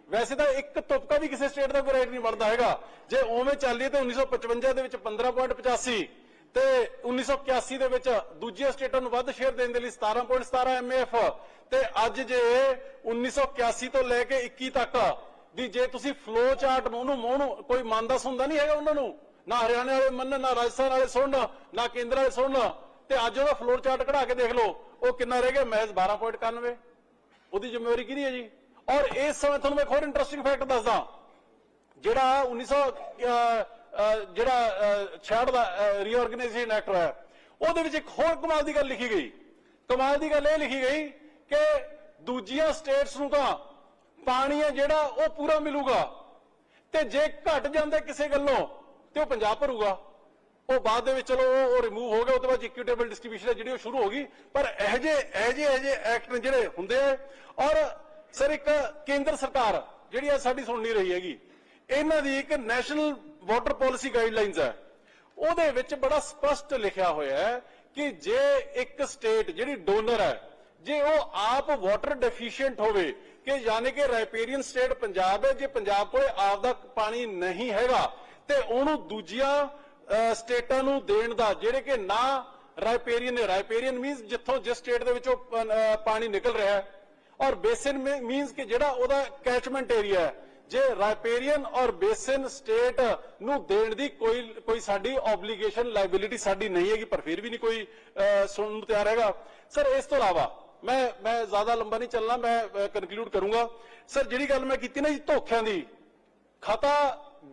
ਵੈਸੇ ਤਾਂ ਇੱਕ ਤੁਪਕਾ ਵੀ ਕਿਸੇ ਸਟੇਟ ਦਾ ਕੋਈ ਰਾਈਟ ਨਹੀਂ ਬਣਦਾ ਹੈਗਾ। ਜੇ ਉਵੇਂ ਚੱਲੀਏ ਤੇ 1955 ਦੇ ਵਿੱਚ 15.85 ਤੇ 1981 ਦੇ ਵਿੱਚ ਦੂਜੀਆਂ ਸਟੇਟਾਂ ਨੂੰ ਵੱਧ ਸ਼ੇਅਰ ਦੇਣ ਦੇ ਲਈ 17.17 ਐਮਐਫ ਤੇ ਅੱਜ ਜੇ 1981 ਤੋਂ ਲੈ ਕੇ 21 ਤੱਕ ਦੀ ਜੇ ਤੁਸੀਂ ਫਲੋ ਚਾਰਟ ਉਹਨੂੰ ਮੋਹ ਕੋਈ ਮੰਨਦਾ ਸੁਣਦਾ ਨਹੀਂ ਹੈਗਾ ਉਹਨਾਂ ਨੂੰ ਨਾ ਹਰਿਆਣੇ ਵਾਲੇ ਮੰਨਣ ਨਾ ਰਾਜਸਥਾਨ ਵਾਲੇ ਸੁਣਨ ਨਾ ਕੇਂਦਰ ਵਾਲੇ ਸੁਣਨ ਤੇ ਅੱਜ ਉਹਦਾ ਫਲੋਰ ਚਾਰਟ ਕਢਾ ਕੇ ਦੇਖ ਲਓ ਉਹ ਕਿੰਨਾ ਰਹਿ ਗਿਆ? ਮਹਿਜ਼ 12.91 ਉਹਦੀ ਜ਼ਿੰਮੇਵਾਰੀ ਕਿਹਦੀ ਹੈ ਜੀ? ਔਰ ਇਸ ਸਮੇਂ ਤੁਹਾਨੂੰ ਮੈਂ ਇੱਕ ਹੋਰ ਇੰਟਰਸਟਿੰਗ ਫੈਕਟ ਦੱਸਦਾ। ਜਿਹੜਾ 1900 ਅਹ, ਜਿਹੜਾ ਅਹ, 66 ਦਾ ਰੀਆਰਗੇਨਾਈਜੇਸ਼ਨ ਐਕਟ ਹੈ ਉਹਦੇ ਵਿੱਚ ਇੱਕ ਹੋਰ ਕਮਾਲ ਦੀ ਗੱਲ ਲਿਖੀ ਗਈ। ਕਮਾਲ ਦੀ ਗੱਲ ਇਹ ਲਿਖੀ ਗਈ ਕਿ ਦੂਜੀਆਂ ਸਟੇਟਸ ਨੂੰ ਤਾਂ ਪਾਣੀ ਹੈ ਜਿਹੜਾ ਉਹ ਪੂਰਾ ਮਿਲੂਗਾ ਤੇ ਜੇ ਘਟ ਜਾਂਦਾ ਕਿਸੇ ਗੱਲੋਂ ਤੇ ਉਹ ਪੰਜਾਬ ਭਰੂਗਾ। ਉਹ ਬਾਅਦ ਦੇ ਵਿੱਚ ਚਲੋ ਉਹ ਰਿਮੂਵ ਹੋ ਗਿਆ ਉਹ ਤੋਂ ਬਾਅਦ ਇਕੁਇਟੇਬਲ ਡਿਸਟ੍ਰੀਬਿਊਸ਼ਨ ਜਿਹੜੀ ਉਹ ਸ਼ੁਰੂ ਹੋ ਗਈ। ਪਰ ਇਹ ਜੇ ਇਹ ਜੇ ਇਹ ਜੇ ਐਕਟ ਨੇ ਜਿਹੜੇ ਹੁੰਦੇ ਆ ਔਰ ਸਰ ਇੱਕ ਕੇਂਦਰ ਸਰਕਾਰ ਜਿਹੜੀ ਆ ਸਾਡੀ ਸੁਣ ਨਹੀਂ ਰਹੀ ਹੈਗੀ। ਇਹਨਾਂ ਦੀ ਇੱਕ ਨੈਸ਼ਨਲ ਵਾਟਰ ਪਾਲਿਸੀ ਗਾਈਡਲਾਈਨਸ ਹੈ। ਉਹਦੇ ਵਿੱਚ ਬੜਾ ਸਪਸ਼ਟ ਲਿਖਿਆ ਹੋਇਆ ਹੈ ਕਿ ਜੇ ਇੱਕ ਸਟੇਟ ਜਿਹੜੀ ਡੋਨਰ ਹੈ, ਜੇ ਉਹ ਆਪ ਵਾਟਰ ਡੈਫੀਸ਼ੀਐਂਟ ਹੋਵੇ, ਕਿ ਯਾਨੀ ਕਿ ਰਾਈਪੇਰੀਅਨ ਸਟੇਟ ਪੰਜਾਬ ਹੈ, ਜੇ ਪੰਜਾਬ ਕੋਲੇ ਆਪ ਦਾ ਪਾਣੀ ਨਹੀਂ ਹੈਗਾ, ਤੇ ਉਹਨੂੰ ਦੂਜੀਆਂ ਸਟੇਟਾਂ ਨੂੰ ਦੇਣ ਦਾ ਜਿਹੜੇ ਕਿ ਨਾ ਰਾਈਪੇਰੀਅਨ ਨੇ ਰਾਈਪੇਰੀਅਨ ਮੀਨਸ ਜਿੱਥੋਂ ਜਿਸ ਸਟੇਟ ਦੇ ਵਿੱਚੋਂ ਪਾਣੀ ਨਿਕਲ ਰਿਹਾ ਹੈ। ਔਰ ਬੇਸਿਨ ਮੀਨਸ ਕਿ ਜਿਹੜਾ ਉਹਦਾ ਕੈਚਮੈਂਟ ਏਰੀਆ ਹੈ ਜੇ ਰਾਈਪੇਰੀਅਨ ਔਰ ਬੇਸਿਨ ਸਟੇਟ ਨੂੰ ਦੇਣ ਦੀ ਕੋਈ ਕੋਈ ਸਾਡੀ ਆਬਲੀਗੇਸ਼ਨ ਲਾਇਬਿਲਿਟੀ ਸਾਡੀ ਨਹੀਂ ਹੈਗੀ ਪਰ ਫਿਰ ਵੀ ਨਹੀਂ ਕੋਈ ਅਹ, ਸੁਣਨ ਨੂੰ ਤਿਆਰ ਹੈਗਾ। ਸਰ ਇਸ ਤੋਂ ਇਲਾਵਾ ਮੈਂ ਮੈਂ ਜ਼ਿਆਦਾ ਲੰਬਾ ਨਹੀਂ ਚੱਲਣਾ ਮੈਂ ਕਨਕਲੂਡ ਕਰੂੰਗਾ। ਸਰ ਜਿਹੜੀ ਗੱਲ ਮੈਂ ਕੀਤੀ ਨਾ ਜੀ ਧੋਖਿਆਂ ਦੀ ਖਤਾ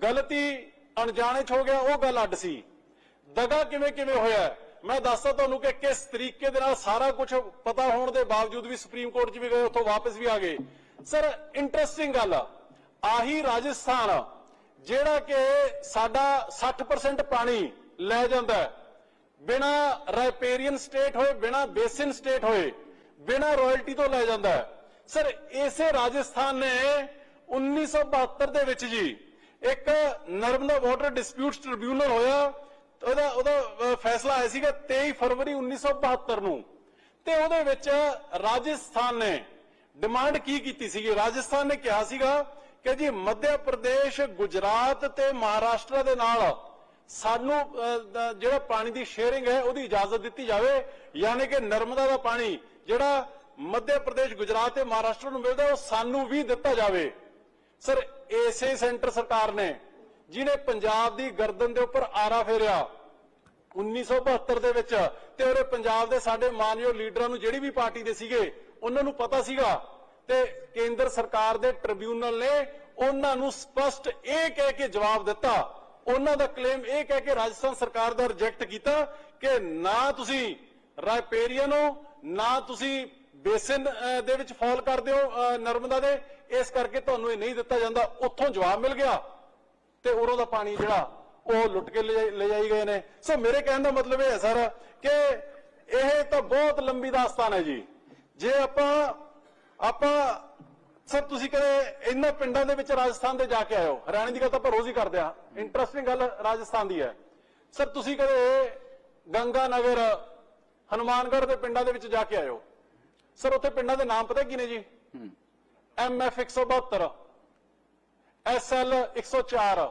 ਗਲਤੀ ਅਣਜਾਣੇ ਚ ਹੋ ਗਿਆ ਉਹ ਗੱਲ ਅੱਡ ਸੀ। ਦਗਾ ਕਿਵੇਂ ਕਿਵੇਂ ਹੋਇਆ? ਮੈਂ ਦੱਸਦਾ ਤੁਹਾਨੂੰ ਕਿ ਕਿਸ ਤਰੀਕੇ ਦੇ ਨਾਲ ਸਾਰਾ ਕੁਝ ਪਤਾ ਹੋਣ ਦੇ ਬਾਵਜੂਦ ਵੀ ਸੁਪਰੀਮ ਕੋਰਟ 'ਚ ਵੀ ਗਏ ਉੱਥੋਂ ਵਾਪਸ ਵੀ ਆ ਗਏ। ਸਰ ਇੰਟਰਸਟਿੰਗ ਗੱਲ ਆ, ਆਹੀ ਰਾਜਸਥਾਨ, ਜਿਹੜਾ ਕਿ ਸਾਡਾ 60% ਪਾਣੀ ਲੈ ਜਾਂਦਾ ਹੈ। ਬਿਨਾ ਰਾਈਪੇਰੀਅਨ ਸਟੇਟ ਹੋਏ, ਬਿਨਾ ਬੇਸਿਨ ਸਟੇਟ ਹੋਏ, ਬਿਨਾ ਰਾਇਲਟੀ ਤੋਂ ਲੈ ਜਾਂਦਾ ਸਰ ਇਸੇ ਰਾਜਸਥਾਨ ਨੇ 1972 ਦੇ ਵਿੱਚ ਜੀ ਇੱਕ ਨਰਮਦਾ ਵਾਟਰ ਡਿਸਪਿਊਟ ਟ੍ਰਿਬਿਊਨਲ ਹੋਇਆ। ਉਹਦਾ ਉਹਦਾ ਫੈਸਲਾ ਆਇਆ ਸੀਗਾ 23 ਫਰਵਰੀ 1972 ਨੂੰ। ਤੇ ਉਹਦੇ ਵਿੱਚ ਰਾਜਸਥਾਨ ਨੇ ਡਿਮਾਂਡ ਕੀ ਕੀਤੀ ਸੀਗੀ? ਰਾਜਸਥਾਨ ਨੇ ਕਿਹਾ ਸੀਗਾ ਕਿ ਜੀ ਮੱਧ ਪ੍ਰਦੇਸ਼, ਗੁਜਰਾਤ ਤੇ ਮਹਾਰਾਸ਼ਟਰ ਦੇ ਨਾਲ ਸਾਨੂੰ ਜਿਹੜਾ ਪਾਣੀ ਦੀ ਸ਼ੇਅਰਿੰਗ ਹੈ, ਉਹਦੀ ਇਜਾਜ਼ਤ ਦਿੱਤੀ ਜਾਵੇ। ਯਾਨੀ ਕਿ ਨਰਮਦਾ ਦਾ ਪਾਣੀ, ਜਿਹੜਾ ਮੱਧ ਪ੍ਰਦੇਸ਼, ਗੁਜਰਾਤ ਤੇ ਮਹਾਰਾਸ਼ਟਰ ਨੂੰ ਮਿਲਦਾ, ਉਹ ਸਾਨੂੰ ਵੀ ਦਿੱਤਾ ਜਾਵੇ। ਸਰ ਇਸੇ ਸੈਂਟਰ ਸਰਕਾਰ ਨੇ, ਜਿਹਨੇ ਪੰਜਾਬ ਦੀ ਗਰਦਨ ਦੇ ਉੱਪਰ ਆਰਾ ਫੇਰਿਆ 1972 ਦੇ ਵਿੱਚ, ਤੇ ਉਹਦੇ ਪੰਜਾਬ ਦੇ ਸਾਡੇ ਮਾਨਯੋਗ ਲੀਡਰਾਂ ਨੂੰ ਜਿਹੜੀ ਵੀ ਪਾਰਟੀ ਦੇ ਸੀਗੇ, ਉਹਨਾਂ ਨੂੰ ਪਤਾ ਸੀਗਾ ਤੇ ਕੇਂਦਰ ਸਰਕਾਰ ਦੇ ਟ੍ਰਿਬਿਊਨਲ ਨੇ ਉਹਨਾਂ ਨੂੰ ਸਪਸ਼ਟ ਇਹ ਕਹਿ ਕੇ ਜਵਾਬ ਦਿੱਤਾ। ਉਹਨਾਂ ਦਾ ਕਲੇਮ ਇਹ ਕਹਿ ਕੇ ਰਾਜਸਥਾਨ ਸਰਕਾਰ ਦਾ ਰਿਜੈਕਟ ਕੀਤਾ ਕਿ ਨਾ ਤੁਸੀਂ ਰਾਇਪੇਰੀਅਨ ਹੋ ਨਾ ਤੁਸੀਂ ਬੇਸਿਨ ਦੇ ਵਿੱਚ ਫਾਲ ਕਰਦੇ ਹੋ ਨਰਮਦਾ ਦੇ। ਇਸ ਕਰਕੇ ਤੁਹਾਨੂੰ ਇਹ ਨਹੀਂ ਦਿੱਤਾ ਜਾਂਦਾ। ਉੱਥੋਂ ਜਵਾਬ ਮਿਲ ਗਿਆ ਤੇ ਉਰੋਂ ਦਾ ਪਾਣੀ ਜਿਹੜਾ ਉਹ ਲੁੱਟ ਕੇ ਲੈ ਜਾਈ- ਲੈ ਜਾਈ ਗਏ ਨੇ। ਸੋ ਮੇਰੇ ਕਹਿਣ ਦਾ ਮਤਲਬ ਇਹ ਹੈ ਸਰ ਕਿ ਇਹ ਤਾਂ ਬਹੁਤ ਲੰਬੀ ਦਾਸਤਾਨ ਹੈ ਜੀ। ਜੇ ਆਪਾਂ ਆਪਾਂ ਸਰ ਤੁਸੀਂ ਕਦੇ ਇਹਨਾਂ ਪਿੰਡਾਂ ਦੇ ਵਿੱਚ ਰਾਜਸਥਾਨ ਦੇ ਜਾ ਕੇ ਆਇਓ ਹਰਿਆਣੇ ਦੀ ਗੱਲ ਤਾਂ ਆਪਾਂ ਰੋਜ਼ ਹੀ ਕਰਦੇ ਆ ਇੰਟਰਸਟਿੰਗ ਗੱਲ ਰਾਜਸਥਾਨ ਦੀ ਹੈ। ਸਰ ਤੁਸੀਂ ਕਦੇ ਗੰਗਾ ਨਗਰ ਹਨੂਮਾਨਗੜ੍ਹ ਦੇ ਪਿੰਡਾਂ ਦੇ ਵਿੱਚ ਜਾ ਕੇ ਆਇਓ ਸਰ ਉੱਥੇ ਪਿੰਡਾਂ ਦੇ ਨਾਮ ਪਤਾ ਕੀ ਨੇ ਜੀ? ਐਮਐਫ 172 ਐਸਐਲ 104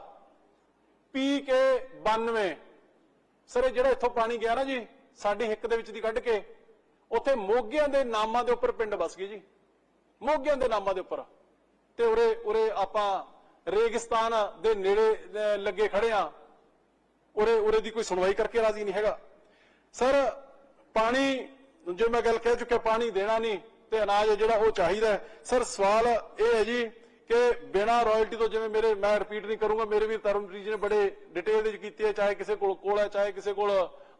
ਪੀਕੇ 92 ਸਰ ਇਹ ਜਿਹੜਾ ਇੱਥੋਂ ਪਾਣੀ ਗਿਆ ਨਾ ਜੀ ਸਾਡੀ ਹਿੱਕ ਦੇ ਵਿੱਚ ਦੀ ਕੱਢ ਕੇ ਉੱਥੇ ਮੋਗਿਆਂ ਦੇ ਨਾਮਾਂ ਦੇ ਉੱਪਰ ਪਿੰਡ ਵਸ ਗਏ ਜੀ। ਮੋਗਿਆਂ ਦੇ ਨਾਮਾਂ ਦੇ ਉੱਪਰ। ਤੇ ਉਰੇ ਉਰੇ ਆਪਾਂ ਰੇਗਿਸਤਾਨ ਦੇ ਨੇੜੇ ਲੱਗੇ ਖੜੇ ਆ। ਉਰੇ ਉਰੇ ਦੀ ਕੋਈ ਸੁਣਵਾਈ ਕਰਕੇ ਰਾਜ਼ੀ ਨਹੀਂ ਹੈਗਾ। ਸਰ, ਪਾਣੀ, ਜੋ ਮੈਂ ਗੱਲ ਕਹਿ ਚੁੱਕਿਆ, ਪਾਣੀ ਦੇਣਾ ਨਹੀਂ ਤੇ ਅਨਾਜ ਜਿਹੜਾ ਉਹ ਚਾਹੀਦਾ ਸਰ, ਸਵਾਲ ਇਹ ਹੈ ਜੀ ਕਿ ਬਿਨਾ ਰਾਇਲਟੀ ਤੋਂ ਜਿਵੇਂ ਮੇਰੇ, ਮੈਂ ਰਿਪੀਟ ਨਹੀਂ ਕਰੂੰਗਾ, ਮੇਰੇ ਵੀ ਤਰਨਪ੍ਰੀਤ ਜੀ ਨੇ ਬੜੇ ਡਿਟੇਲ ਵਿੱਚ ਕੀਤੀ ਹੈ, ਚਾਹੇ ਕਿਸੇ ਕੋਲ ਕੋਲ ਹੈ, ਚਾਹੇ ਕਿਸੇ ਕੋਲ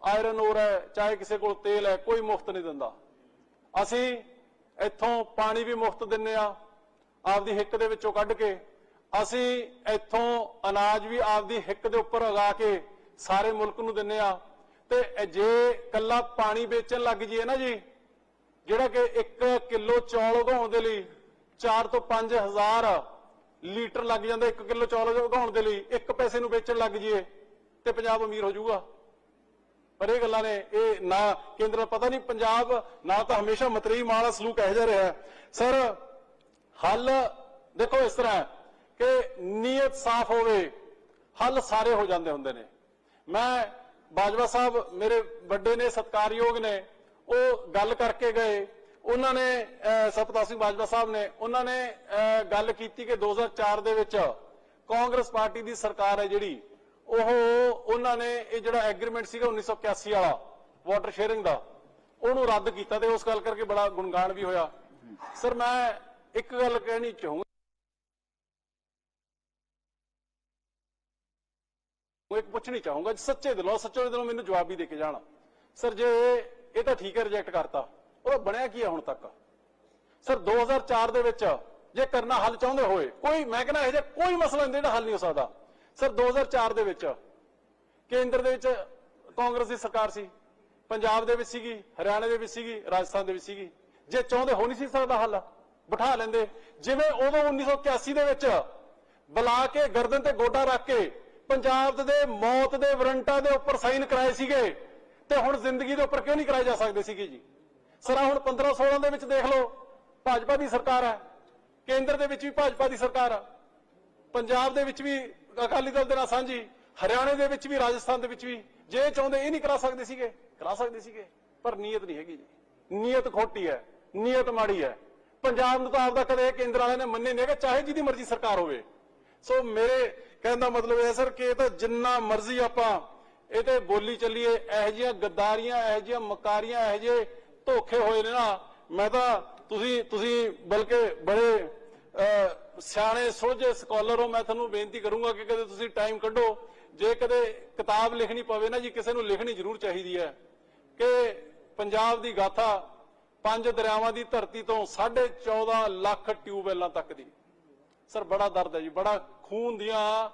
ਆਇਰਨ ਓਰ ਹੈ, ਚਾਹੇ ਕਿਸੇ ਕੋਲ ਤੇਲ ਹੈ, ਕੋਈ ਮੁਫਤ ਨਹੀਂ ਦਿੰਦਾ। ਅਸੀਂ ਇੱਥੋਂ ਪਾਣੀ ਵੀ ਮੁਫਤ ਦਿੰਨੇ ਆ, ਆਪਦੀ ਹਿੱਕ ਦੇ ਵਿੱਚੋਂ ਕੱਢ ਕੇ, ਅਸੀਂ ਇੱਥੋਂ ਅਨਾਜ ਵੀ ਆਪਦੀ ਹਿੱਕ ਦੇ ਉੱਪਰ ਉਗਾ ਕੇ ਸਾਰੇ ਮੁਲਕ ਨੂੰ ਦਿੰਨੇ ਆ। ਤੇ ਜੇ ਕੱਲਾ ਪਾਣੀ ਵੇਚਣ ਲੱਗ ਜੀਏ ਨਾ ਜੀ, ਜਿਹੜਾ ਕਿ 1 ਕਿਲੋ ਚੌਲ ਉਗਾਉਣ ਦੇ ਲਈ 4 ਤੋਂ 5000 ਲੀਟਰ ਲੱਗ ਜਾਂਦਾ 1 ਕਿਲੋ ਚੌਲ ਉਗਾਉਣ ਦੇ ਲਈ 1 ਪੈਸੇ ਨੂੰ ਵੇਚਣ ਲੱਗ ਜੀਏ ਤੇ ਪੰਜਾਬ ਅਮੀਰ ਹੋ ਜਾਊਗਾ। ਪਰ ਇਹ ਗੱਲਾਂ ਨੇ ਇਹ ਨਾ ਕੇਂਦਰ ਪਤਾ ਨਹੀਂ ਪੰਜਾਬ ਨਾ ਤਾਂ ਹਮੇਸ਼ਾ ਮਤਰੀ ਮਾਲਾ ਸਲੂਕ ਇਹੋ ਜਿਹਾ ਰਿਹਾ। ਸਰ ਹੱਲ ਦੇਖੋ ਇਸ ਤਰ੍ਹਾਂ ਕਿ ਨੀਅਤ ਸਾਫ਼ ਹੋਵੇ ਹੱਲ ਸਾਰੇ ਹੋ ਜਾਂਦੇ ਹੁੰਦੇ ਨੇ। ਮੈਂ ਬਾਜਵਾ ਸਾਹਿਬ ਮੇਰੇ ਵੱਡੇ ਨੇ ਸਤਕਾਰਯੋਗ ਨੇ ਉਹ ਗੱਲ ਕਰਕੇ ਗਏ। ਉਹਨਾਂ ਨੇ ਅਹ, ਸਤਪਾਲ ਸਿੰਘ ਬਾਜਵਾ ਸਾਹਿਬ ਨੇ ਉਹਨਾਂ ਨੇ ਅਹ, ਗੱਲ ਕੀਤੀ ਕਿ 2004 ਦੇ ਵਿੱਚ ਕਾਂਗਰਸ ਪਾਰਟੀ ਦੀ ਸਰਕਾਰ ਹੈ ਜਿਹੜੀ ਉਹ ਉਹਨਾਂ ਨੇ ਇਹ ਜਿਹੜਾ ਐਗਰੀਮੈਂਟ ਸੀਗਾ 1981 ਵਾਲਾ ਵਾਟਰ ਸ਼ੇਅਰਿੰਗ ਦਾ, ਉਹਨੂੰ ਰੱਦ ਕੀਤਾ ਤੇ ਉਸ ਗੱਲ ਕਰਕੇ ਬੜਾ ਗੁਣਗਾਨ ਵੀ ਹੋਇਆ। ਸਰ, ਮੈਂ ਇੱਕ ਗੱਲ ਕਹਿਣੀ ਚਾਹੂੰਗਾ ਉਹ ਇੱਕ ਪੁੱਛਣੀ ਚਾਹੂੰਗਾ, ਸੱਚੇ ਦਿਲੋਂ ਸੱਚੇ ਦਿਲੋਂ ਮੈਨੂੰ ਜਵਾਬ ਵੀ ਦੇ ਕੇ ਜਾਣਾ। ਸਰ, ਜੇ ਇਹ ਤਾਂ ਠੀਕ ਹੈ ਰਿਜੈਕਟ ਕਰਤਾ। ਉਹ ਬਣਿਆ ਕੀ ਹੈ ਹੁਣ ਤੱਕ? ਸਰ 2004 ਦੇ ਵਿੱਚ ਜੇ ਕਰਨਾ ਹੱਲ ਚਾਹੁੰਦੇ ਹੋਏ, ਕੋਈ, ਮੈਂ ਕਹਿੰਦਾ ਇਹ ਜਿਹਾ ਕੋਈ ਮਸਲਾ ਨਹੀਂ ਜਿਹੜਾ ਹੱਲ ਨਹੀਂ ਹੋ ਸਕਦਾ। ਸਰ 2004 ਦੇ ਵਿੱਚ ਕੇਂਦਰ ਦੇ ਵਿੱਚ ਕਾਂਗਰਸ ਦੀ ਸਰਕਾਰ ਸੀ, ਪੰਜਾਬ ਦੇ ਵਿੱਚ ਸੀਗੀ, ਹਰਿਆਣਾ ਦੇ ਵਿੱਚ ਸੀਗੀ, ਰਾਜਸਥਾਨ ਦੇ ਵਿੱਚ ਸੀਗੀ। ਜੇ ਚਾਹੁੰਦੇ ਹੋ ਨਹੀਂ ਸੀ ਸਕਦਾ ਹੱਲ, ਬਿਠਾ ਲੈਂਦੇ। ਜਿਵੇਂ ਉਦੋਂ 1981 ਦੇ ਵਿੱਚ ਬੁਲਾ ਕੇ ਗਰਦਨ ਤੇ ਗੋਡਾ ਰੱਖ ਕੇ ਪੰਜਾਬ ਦੇ ਮੌਤ ਦੇ ਵਾਰੰਟਾਂ ਦੇ ਉੱਪਰ ਸਾਈਨ ਕਰਾਏ ਸੀਗੇ, ਤੇ ਹੁਣ ਜ਼ਿੰਦਗੀ ਦੇ ਉੱਪਰ ਕਿਉਂ ਨਹੀਂ ਕਰਾਏ ਜਾ ਸਕਦੇ ਸੀਗੇ ਜੀ? ਸਰ ਹੁਣ 15 16 ਦੇ ਵਿੱਚ ਦੇਖ ਲਓ, ਭਾਜਪਾ ਦੀ ਸਰਕਾਰ ਹੈ, ਕੇਂਦਰ ਦੇ ਵਿੱਚ ਵੀ ਭਾਜਪਾ ਦੀ ਸਰਕਾਰ ਆ ਪੰਜਾਬ ਦੇ ਵਿੱਚ ਵੀ ਅਕਾਲੀ ਦਲ ਦੇ ਨਾਲ ਸਾਂਝੀ ਹਰਿਆਣੇ ਦੇ ਵਿੱਚ ਵੀ ਰਾਜਸਥਾਨ ਦੇ ਵਿੱਚ ਵੀ ਜੇ ਚਾਹੁੰਦੇ ਇਹ ਨਹੀਂ ਕਰਾ ਸਕਦੇ ਸੀਗੇ ਕਰਾ ਸਕਦੇ ਸੀਗੇ ਪਰ ਨੀਅਤ ਨਹੀਂ ਹੈਗੀ ਜੀ। ਨੀਅਤ ਖੋਟੀ ਹੈ ਨੀਅਤ ਮਾੜੀ ਹੈ। ਪੰਜਾਬ ਨੂੰ ਤਾਂ ਆਪਦਾ ਕਦੇ ਕੇਂਦਰ ਵਾਲਿਆਂ ਨੇ ਮੰਨੇ ਨਹੀਂ ਹੈਗਾ ਚਾਹੇ ਜਿਹਦੀ ਮਰਜ਼ੀ ਸਰਕਾਰ ਹੋਵੇ। ਸੋ ਮੇਰੇ ਕਹਿਣ ਦਾ ਮਤਲਬ ਇਹ ਸਰ ਕਿ ਇਹ ਤਾਂ ਜਿੰਨਾ ਮਰਜ਼ੀ ਆਪਾਂ ਇਹ ਤੇ ਬੋਲੀ ਚੱਲੀਏ ਇਹੋ ਜਿਹੀਆਂ ਗੱਦਾਰੀਆਂ ਇਹੋ ਜਿਹੀਆਂ ਮਕਾਰੀਆਂ ਇਹੋ ਜਿਹੇ ਧੋਖੇ ਹੋਏ ਨੇ ਨਾ ਮੈਂ ਤਾਂ ਤੁਸੀਂ ਤੁਸੀਂ ਬਲਕਿ ਬੜੇ ਅਹ, ਸਿਆਣੇ ਸੁਲਝੇ ਸਕਾਲਰ ਹੋ ਮੈਂ ਤੁਹਾਨੂੰ ਬੇਨਤੀ ਕਰੂੰਗਾ ਕਿ ਕਦੇ ਤੁਸੀਂ ਟਾਈਮ ਕੱਢੋ। ਜੇ ਕਦੇ ਕਿਤਾਬ ਲਿਖਣੀ ਪਵੇ ਨਾ ਜੀ, ਕਿਸੇ ਨੂੰ ਲਿਖਣੀ ਜ਼ਰੂਰ ਚਾਹੀਦੀ ਹੈ ਕਿ ਪੰਜਾਬ ਦੀ ਗਾਥਾ ਪੰਜ ਦਰਿਆਵਾਂ ਦੀ ਧਰਤੀ ਤੋਂ 14.5 ਲੱਖ ਟਿਊਬਵੈਲਾਂ ਤੱਕ ਦੀ। ਸਰ, ਬੜਾ ਦਰਦ ਹੈ ਜੀ, ਬੜਾ ਖੂਨ ਦੀਆਂ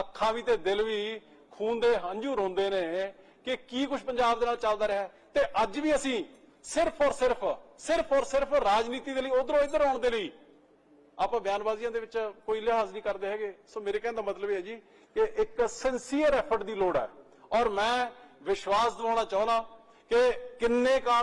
ਅੱਖਾਂ ਵੀ ਤੇ ਦਿਲ ਵੀ ਖੂਨ ਦੇ ਹੰਝੂ ਰੋਂਦੇ ਨੇ ਕਿ ਕੀ ਕੁਝ ਪੰਜਾਬ ਦੇ ਨਾਲ ਚੱਲਦਾ ਰਿਹਾ ਤੇ ਅੱਜ ਵੀ ਅਸੀਂ ਸਿਰਫ ਔਰ ਸਿਰਫ ਸਿਰਫ ਔਰ ਸਿਰਫ ਰਾਜਨੀਤੀ ਦੇ ਲਈ, ਉਧਰੋਂ ਇੱਧਰ ਆਉਣ ਦੇ ਲਈ ਆਪਾਂ ਬਿਆਨਬਾਜ਼ੀਆਂ ਦੇ ਵਿੱਚ ਕੋਈ ਲਿਹਾਜ਼ ਨਹੀਂ ਕਰਦੇ ਹੈਗੇ। ਸੋ ਮੇਰੇ ਕਹਿਣ ਦਾ ਮਤਲਬ ਇਹ ਹੈ ਜੀ ਕਿ ਇੱਕ ਸਿੰਸੀਅਰ ਐਫਰਟ ਦੀ ਲੋੜ ਹੈ। ਔਰ ਮੈਂ ਵਿਸ਼ਵਾਸ ਦਿਵਾਉਣਾ ਚਾਹੁੰਦਾ ਕਿ ਕਿੰਨੇ ਕਾਮ